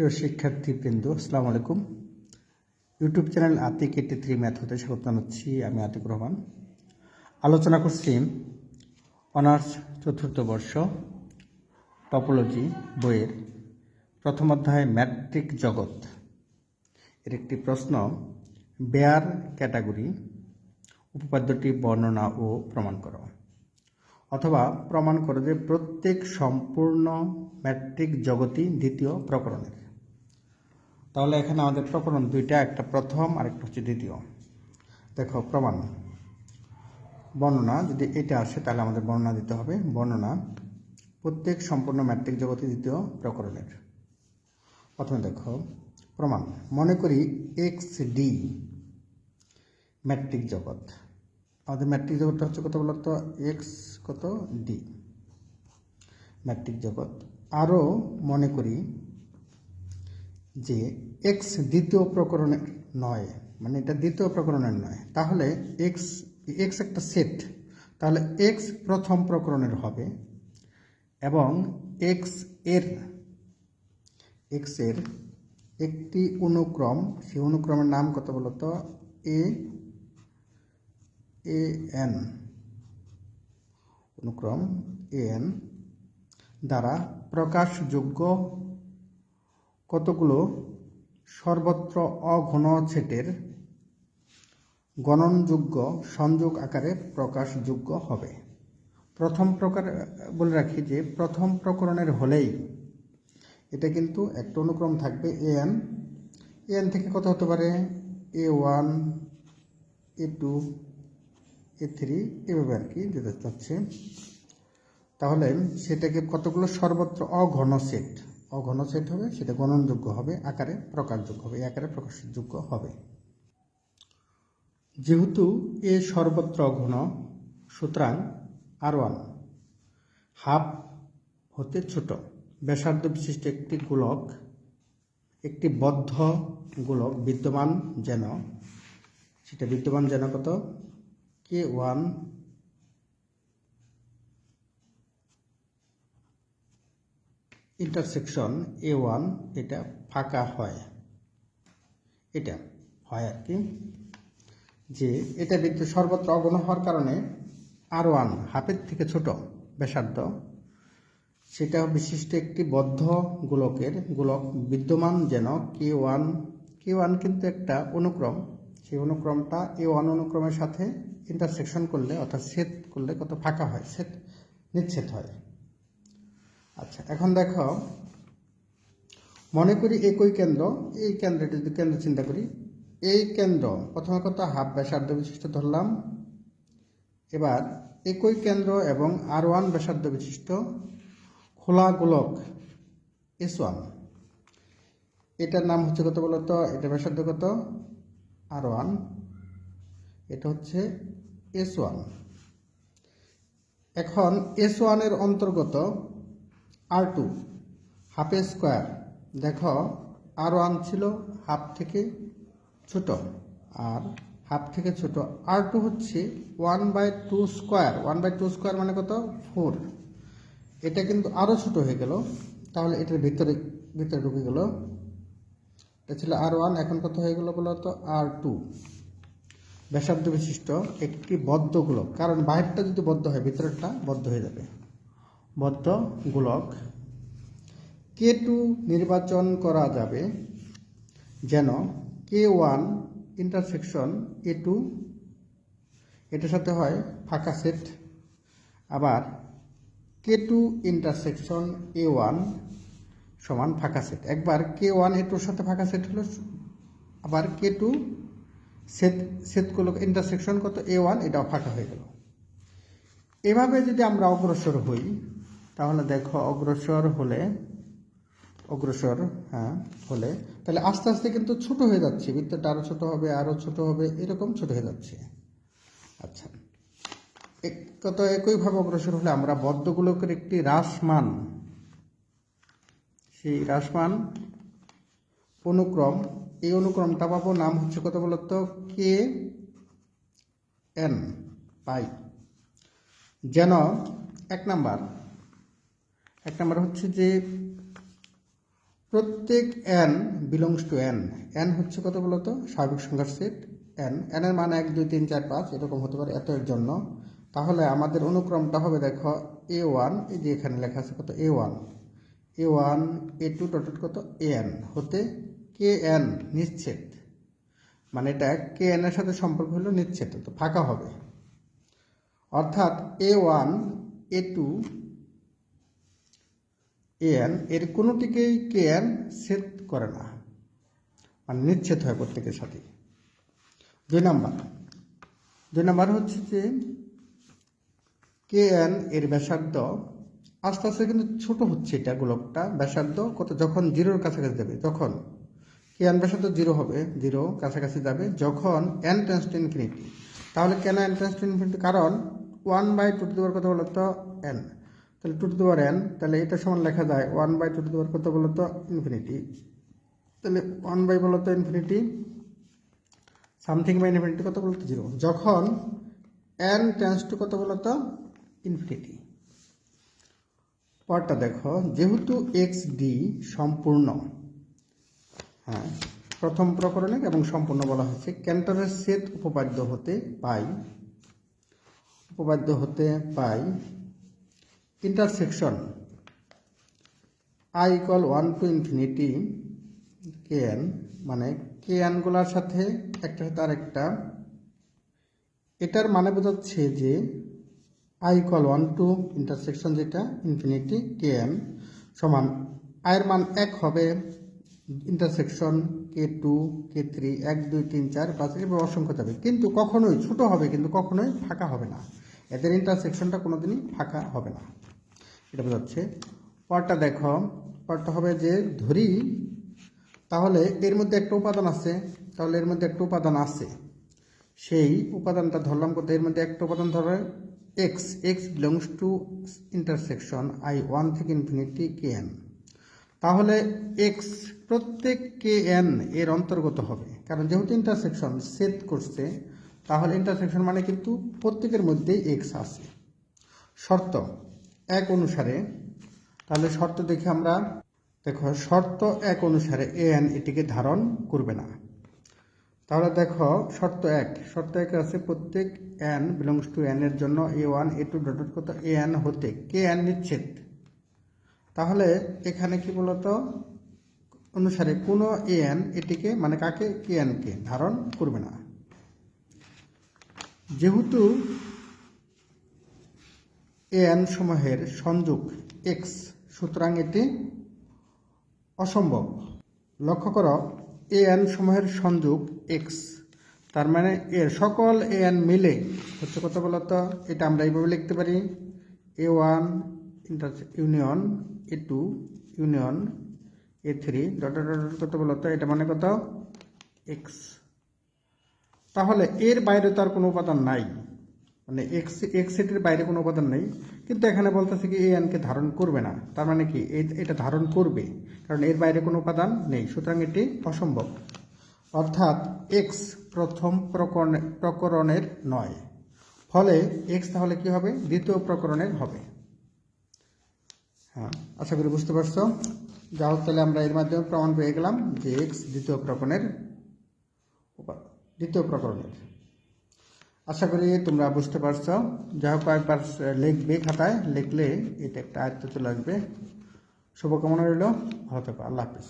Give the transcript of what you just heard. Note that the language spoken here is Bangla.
প্রিয় শিক্ষার্থী শিক্ষার্থীবৃন্দ, আসসালামু আলাইকুম। YouTube channel Atik eighty three math হতে স্বাগত জানাচ্ছি আমি আতিক রহমান। আলোচনা করছি অনার্স চতুর্থ বর্ষ টপোলজি বইয়ের প্রথম অধ্যায় ম্যাট্রিক জগৎ। এর একটি প্রশ্ন, বেয়ার ক্যাটাগরি উপপাদ্যটি বর্ণনা ও প্রমাণ করো। অথবা প্রমাণ করো যে প্রত্যেক সম্পূর্ণ ম্যাট্রিক জগতই দ্বিতীয় প্রকরণের। তাহলে এখানে আমাদের প্রকরণ দুইটা, একটা প্রথম আর একটা হচ্ছে দ্বিতীয়। দেখো, প্রমাণ। বর্ণনা, যদি এটা আসে তাহলে আমাদের বর্ণনা দিতে হবে। বর্ণনা, প্রত্যেক সম্পূর্ণ ম্যাট্রিক জগতই দ্বিতীয় প্রকরণের। প্রথমে দেখো, প্রমাণ। মনে করি এক্স ডি ম্যাট্রিক জগৎ। আমাদের ম্যাট্রিক জগৎটা হচ্ছে কত বলতো? এক্স কত? ডি ম্যাট্রিক জগৎ। আরও মনে করি যে এক্স দ্বিতীয় প্রকরণের নয় মানে এটা দ্বিতীয় প্রকরণের নয়, তাহলে এক্স এক্স একটা সেট তাহলে এক্স প্রথম প্রকরণের হবে এবং এক্সের এক্সের একটি অনুক্রম, সেই অনুক্রমের নাম কত বলতো এ এ এন অনুক্রম এ এন দ্বারা প্রকাশযোগ্য কতগুলো সর্বত্র অঘন সেটের গণনযোগ্য সংযোগ আকারে প্রকাশযোগ্য হবে? প্রথম প্রকার, বলে রাখি যে প্রথম প্রকরণের হলেই এটা কিন্তু একটা অনুক্রম থাকবে এ এন। এ এন থেকে কত হতে পারে? A one, A two, A three, এভাবে আর কি যেতে চাচ্ছে। তাহলে সেটাকে কতগুলো সর্বত্র অঘন সেট? অঘন সেট হবে, সেটা গণনযোগ্য হবে, আকারে প্রকাশযোগ্য হবে, এই আকারে প্রকাশযোগ্য হবে। যেহেতু এ সর্বত্র অঘন, সুতরাং আর ওয়ান হাফ হতে ছোট। ব্যাসার্ধ বিশিষ্ট একটি গোলক, একটি বদ্ধ গোলক বিদ্যমান যেন, সেটা বিদ্যমান যেন কত? K one intersection A one এটা ফাঁকা হয়। এটা হয় আর কি। যে এটা বিদ্যুৎ সর্বত্র অগণ হওয়ার কারণে আর ওয়ান হাফের থেকে ছোট, ব্যাসার্ধ। সেটা বিশিষ্ট একটি বদ্ধ গোলকের, গোলক বিদ্যমান যেন কে ওয়ান কে ওয়ান কিন্তু একটা অনুক্রম। সেই অনুক্রমটা এ ওয়ান অনুক্রমের সাথে ইন্টারসেকশন করলে, অর্থাৎ ছেদ করলে কত ফাঁকা হয়, ছেদ, নিচ্ছেদ হয়। আচ্ছা এখন দেখো। মনে করি একই কেন্দ্র, এই কেন্দ্রটি যদি কেন্দ্র চিন্তা করি, এই কেন্দ্র, প্রথমে কথা হাফ ব্যাসার্ধ বিশিষ্ট ধরলাম। এবার একই কেন্দ্র এবং আর ওয়ান ব্যাসার্ধ বিশিষ্ট খোলা গোলক এস ওয়ান এটার নাম হচ্ছে কত বলতো এটা ব্যাসার্ধ কত? আর ওয়ান এটা হচ্ছে এস ওয়ান এখন এস ওয়ানের অন্তর্গত আর টু হাফ স্কোয়ার দেখো আর ওয়ান ছিল হাফ থেকে ছোট, আর হাফ থেকে ছোট। আর টু হচ্ছে one by two square one by two square মানে কত? ফোর এটা কিন্তু আরও ছোট হয়ে গেল। তাহলে এটার ভিতরে ভিতরে ঢুকে গেল। এটা ছিল আর ওয়ান এখন কত হয়ে গেল বলো তো? আর টু ব্যাসার্ধ বিশিষ্ট, একটি বদ্ধ গোলক। কারণ বাহিরটা যদি বদ্ধ হয়, ভিতরেরটা বদ্ধ হয়ে যাবে। বদ্ধ গোলক কে টু নির্বাচন করা যাবে যেন K one intersection A two. এটার সাথে হয় ফাঁকা সেট। আবার K two intersection A one সমান ফাঁকা সেট। একবার কে ওয়ান এ টুর সাথে ফাঁকা সেট হলো, আবার কে টু সেট সেটগুলো ইন্টারসেকশন কত এ ওয়ান এটাও ফাঁকা হয়ে গেল। এভাবে যদি আমরা অগ্রসর হই তাহলে দেখো অগ্রসর হলে, অগ্রসর হ্যাঁ হলে, তাহলে আস্তে আস্তে কিন্তু ছোট হয়ে যাচ্ছে। বৃত্তটা আরও ছোট হবে আরও ছোট হবে, এরকম ছোট হয়ে যাচ্ছে। আচ্ছা। এক- কত একইভাবে অগ্রসর হলে আমরা বদ্ধগুলোকের একটি হ্রাসমান, সেই হ্রাসমান অনুক্রম, এই অনুক্রমটা পাবো নাম হচ্ছে কত বলতো? কে এন পাই। যেন এক নাম্বার এক নাম্বার হচ্ছে যে প্রত্যেক N belongs to N N হচ্ছে কত বলতো? স্বাভাবিক সংখ্যার সেট। এন এন মান এক, দুই, তিন, চার, পাঁচ, এরকম হতে পারে এত এর জন্য। তাহলে আমাদের অনুক্রমটা হবে দেখো এ ওয়ান এই যে এখানে লেখা আছে কত? A one A one A two dot কত? এ এন হতে কে এন নিশ্চিত। মানে এটা কে এন এর সাথে সম্পর্ক হলো নিশ্চিত, তো ফাঁকা হবে। অর্থাৎ A one A two N, এর কোনোটিকেই কে এন সেট করে না। মানে নিচ্ছেদ হয় প্রত্যেকের সাথে। দুই নাম্বার। দুই নাম্বার হচ্ছে যে কে এন এর ব্যাসার্ধ আস্তে আস্তে কিন্তু ছোট হচ্ছে এটা গোলকটা। ব্যাসার্ধ কত? যখন জিরোর কাছাকাছি যাবে, যখন কে এন ব্যাসার্ধ জিরো হবে, জিরো কাছাকাছি যাবে, যখন এন টেন্স টু ইনফিনিটি তাহলে কেন এন টেন্স টু ইনফিনিটি কারণ ওয়ান বাই টু টু কথা বলতো? এন তাহলে টু টু দেওয়ার এন তাহলে এটা সমান লেখা যায় ওয়ান বাই টু টু দেওয়ার কথা বলতো? ইনফিনিটি তাহলে ওয়ান বাই বলতো ইনফিনিটি সামথিং বাই ইনফিনিটি কত বলতো? জিরো যখন এন টেন্স টু কত বলতো? ইনফিনিটি পরটা দেখো, যেহেতু এক্স ডি সম্পূর্ণ হ্যাঁ প্রথম প্রকরণে এবং সম্পূর্ণ বলা হয়েছে, ক্যান্টারের সেট উপপাদ্য হতে পাই, উপপাদ্য হতে পাই intersection I equal one to infinity K মানে কে এনগুলোর সাথে একটা সাথে আরেকটা, এটার মানে বোঝাচ্ছে যে I equal one to intersection যেটা ইনফিনিটি কে এন সমান আয়ের মান এক হবে intersection K two K three এক, দুই, তিন, চার, পাঁচ এভাবে অসংখ্য যাবে। কিন্তু কখনোই ছোট হবে, কিন্তু কখনোই ফাঁকা হবে না। এদের ইন্টারসেকশনটা কোনোদিনই ফাঁকা হবে না। এটা বোঝাচ্ছে। পরটা দেখো। পরটা হবে যে ধরি, তাহলে এর মধ্যে একটা উপাদান আছে, তাহলে এর মধ্যে একটা উপাদান আছে। সেই উপাদানটা ধরলাম কত? এর মধ্যে একটা উপাদান ধরে X X belongs to intersection I one থেকে ইনফিনিটি কে এন তাহলে এক্স প্রত্যেক কে এন এর অন্তর্গত হবে, কারণ যেহেতু ইন্টারসেকশন সেট করছে, তাহলে ইন্টারসেকশন মানে কিন্তু প্রত্যেকের মধ্যেই এক্স আছে। শর্ত এক অনুসারে, তাহলে শর্ত দেখে আমরা, দেখো, শর্ত এক অনুসারে এ এন এটিকে ধারণ করবে না। তাহলে দেখো, শর্ত এক শর্ত এক আছে প্রত্যেক এন বিলংস টু এন এর জন্য A one A two dot কত এ এন হতে কে এন নিচ্ছেদ। তাহলে এখানে কি বলতো? অনুসারে কোনো এ এন এটিকে মানে কাকে? কে এনকে ধারণ করবে না। যেহেতু এন সমূহের সংযোগ এক্স সুতরাং এটি অসম্ভব। লক্ষ্য করো এ এন সমূহের সংযোগ এক্স তার মানে এর সকল এ এন মিলে, হচ্ছে কত বলতো? এটা আমরা এইভাবে লিখতে পারি। A one inter union A two union A three dot dot dot, কত বলতো? এটা মানে কত? এক্স তাহলে এর বাইরে তার কোনো উপাদান নাই। মানে এক্স এক্স সেটের বাইরে কোনো উপাদান নেই। কিন্তু এখানে বলতেছে কি এ এনকে ধারণ করবে না। তার মানে কি? এটা ধারণ করবে। কারণ এর বাইরে কোনো উপাদান নেই। সুতরাং এটি অসম্ভব। অর্থাৎ এক্স প্রথম প্রকরণে, প্রকরণের নয়। ফলে এক্স তাহলে কি হবে? দ্বিতীয় প্রকরণের হবে। হ্যাঁ আশা করি বুঝতে পারছ? যা হোক তাহলে আমরা এর মাধ্যমে প্রমাণ পেয়ে গেলাম যে এক্স দ্বিতীয় প্রকরণের দ্বিতীয় প্রকরণের। আশা করি তোমরা বুঝতে পারছ। যা হোক কয়েকবার লিখবে খাতায়, লিখলে এটা একটা আয়ত্ত চলে আসবে। শুভকামনা রইল। ভালো থাকো, আল্লাহ হাফিজ।